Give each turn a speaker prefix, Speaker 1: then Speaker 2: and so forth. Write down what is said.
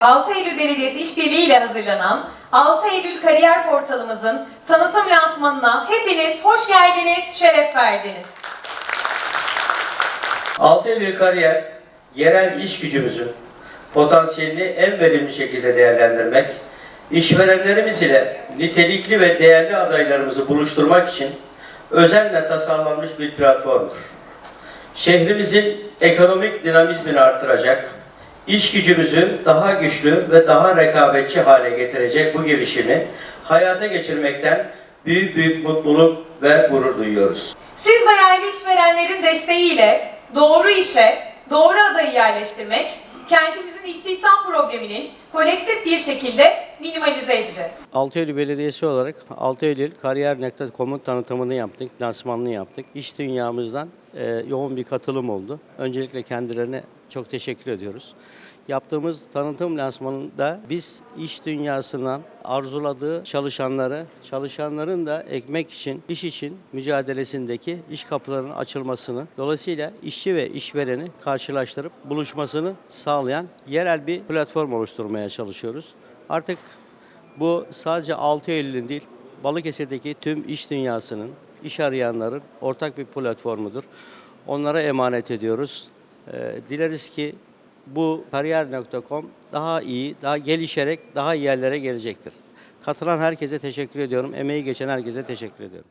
Speaker 1: 6 Eylül Belediyesi işbirliği ile hazırlanan 6 Eylül Kariyer Portalımızın tanıtım lansmanına hepiniz hoş geldiniz, şeref verdiniz.
Speaker 2: 6 Eylül Kariyer, yerel iş gücümüzün potansiyelini en verimli şekilde değerlendirmek, işverenlerimiz ile nitelikli ve değerli adaylarımızı buluşturmak için özenle tasarlanmış bir platformdur. Şehrimizin ekonomik dinamizmini artıracak, iş gücümüzü daha güçlü ve daha rekabetçi hale getirecek bu girişimi hayata geçirmekten büyük büyük mutluluk ve gurur duyuyoruz.
Speaker 1: Siz değerli işverenlerin desteğiyle doğru işe, doğru adayı yerleştirmek, kentimizin istihdam probleminin kolektif bir şekilde minimalize edeceğiz.
Speaker 3: 6 Eylül Belediyesi olarak 6 Eylül Kariyer.com'un tanıtımını yaptık, lansmanını yaptık. İş dünyamızdan e, yoğun bir katılım oldu. Öncelikle kendilerine çok teşekkür ediyoruz. Yaptığımız tanıtım lansmanında biz iş dünyasından arzuladığı çalışanları, çalışanların da ekmek için, iş için mücadelesindeki iş kapılarının açılmasını, dolayısıyla işçi ve işvereni karşılaştırıp buluşmasını sağlayan yerel bir platform oluşturmaya çalışıyoruz. Artık bu sadece 6 Eylül'ün değil, Balıkesir'deki tüm iş dünyasının, iş arayanların ortak bir platformudur. Onlara emanet ediyoruz. Ee, dileriz ki bu kariyer.com daha iyi, daha gelişerek daha iyi yerlere gelecektir. Katılan herkese teşekkür ediyorum. Emeği geçen herkese teşekkür ediyorum.